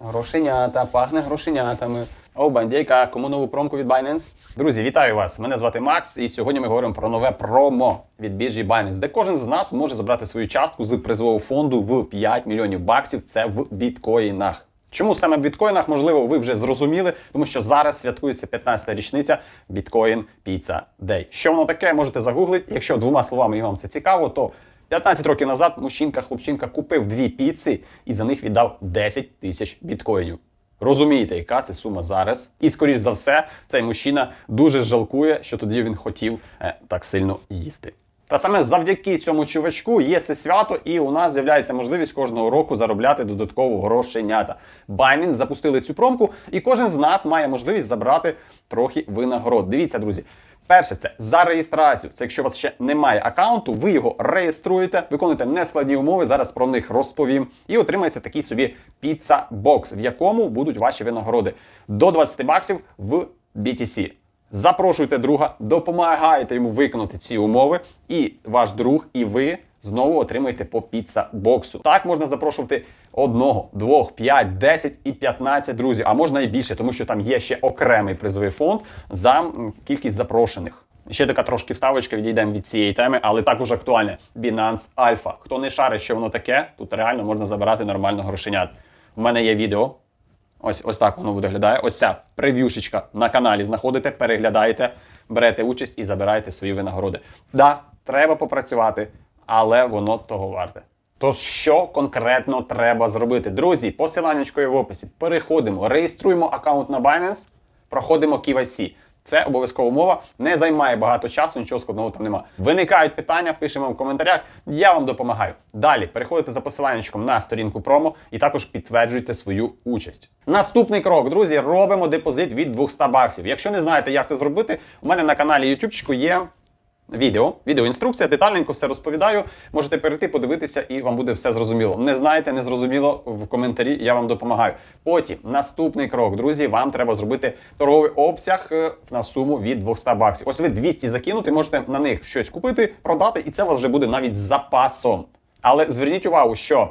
Грошенята, пахне грошенятами. О, бандейка, кому нову промку від Binance? Друзі, вітаю вас! Мене звати Макс, і сьогодні ми говоримо про нове промо від біржі Binance, де кожен з нас може забрати свою частку з призового фонду в 5 мільйонів баксів. Це в біткоїнах. Чому саме в біткоїнах? Можливо, ви вже зрозуміли, тому що зараз святкується 15-та річниця Bitcoin Pizza Day. Що воно таке? Можете загуглити. Якщо двома словами і вам це цікаво, то 15 років назад мужчинка, хлопчинка купив дві піци і за них віддав 10 тисяч біткоїнів. Розумієте, яка це сума зараз? І скоріш за все, цей мужчина дуже жалкує, що тоді він хотів е, так сильно їсти. Та саме завдяки цьому чувачку є це свято, і у нас з'являється можливість кожного року заробляти додатково грошенята. Binance запустили цю промку, і кожен з нас має можливість забрати трохи винагород. Дивіться, друзі. Перше, це за реєстрацію. Це якщо у вас ще немає аккаунту, ви його реєструєте, виконуєте нескладні умови. Зараз про них розповім. І отримається такий собі піца бокс, в якому будуть ваші винагороди до 20 баксів в BTC. Запрошуйте друга, допомагаєте йому виконати ці умови, і ваш друг, і ви знову отримуєте по піца боксу. Так можна запрошувати одного, двох, п'ять, десять і 15 друзів, а можна і більше, тому що там є ще окремий призовий фонд за кількість запрошених. Ще така трошки вставочка, відійдемо від цієї теми, але також актуальне. Binance Alpha. Хто не шарить, що воно таке, тут реально можна забирати нормально грошенят. У мене є відео. Ось ось так воно виглядає. Ось ця прев'юшечка на каналі знаходите, переглядаєте, берете участь і забираєте свої винагороди. Да, треба попрацювати, але воно того варте. Тож, що конкретно треба зробити? Друзі, посиланнячко в описі. Переходимо, реєструємо аккаунт на Binance, проходимо KYC. Це обов'язкова умова, не займає багато часу, нічого складного там нема. Виникають питання, пишемо в коментарях. Я вам допомагаю. Далі переходите за посиланнячком на сторінку промо і також підтверджуйте свою участь. Наступний крок, друзі, робимо депозит від 200 баксів. Якщо не знаєте, як це зробити, у мене на каналі ютубчику є відео, відеоінструкція, детальненько все розповідаю. Можете перейти, подивитися, і вам буде все зрозуміло. Не знаєте, не зрозуміло в коментарі, я вам допомагаю. Потім наступний крок, друзі, вам треба зробити торговий обсяг е, на суму від 200 баксів. Ось ви 200 закинути, можете на них щось купити, продати, і це у вас вже буде навіть запасом. Але зверніть увагу, що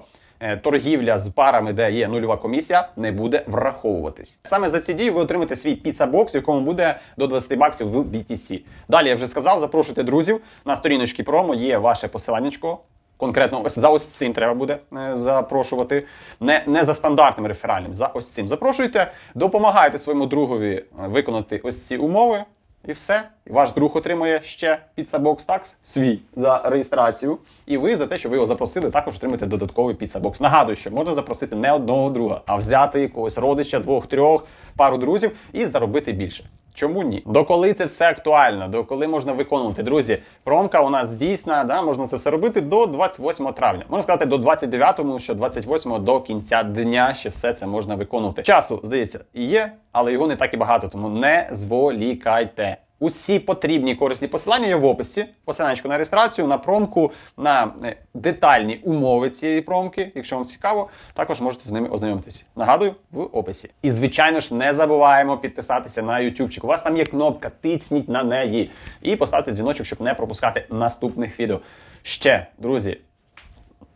торгівля з парами, де є нульова комісія, не буде враховуватись. Саме за ці дії ви отримаєте свій піца-бокс, якому буде до 20 баксів в BTC. Далі я вже сказав, запрошуйте друзів на сторіночки промо. Є ваше посиланнячко. Конкретно ось за ось цим треба буде е, запрошувати. Не, не за стандартним реферальним, за ось цим. Запрошуйте, допомагайте своєму другові е, виконати ось ці умови. І все. Ваш друг отримує ще Pizza Box Tax свій за реєстрацію. І ви за те, що ви його запросили, також отримаєте додатковий Pizza Нагадую, що можна запросити не одного друга, а взяти якогось родича, двох, трьох, пару друзів і заробити більше. Чому ні? Доколи це все актуально, доколи можна виконувати. Друзі, промка у нас дійсна, да, можна це все робити до 28 травня. Можна сказати, до 29, тому що 28 до кінця дня ще все це можна виконувати. Часу, здається, є, але його не так і багато, тому не зволікайте. Усі потрібні корисні посилання є в описі. Посиланнячко на реєстрацію, на промку, на е, детальні умови цієї промки. Якщо вам цікаво, також можете з ними ознайомитися. Нагадую, в описі. І звичайно ж, не забуваємо підписатися на YouTube. У вас там є кнопка, тисніть на неї і поставте дзвіночок, щоб не пропускати наступних відео. Ще, друзі,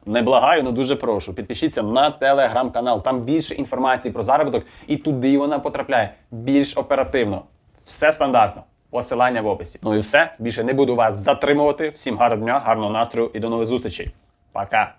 не благаю, але дуже прошу. Підпишіться на телеграм-канал. Там більше інформації про заробіток, і туди вона потрапляє більш оперативно. Все стандартно. Посилання в описі. Ну і все. Більше не буду вас затримувати. Всім гарного дня, гарного настрою і до нових зустрічей. Пока!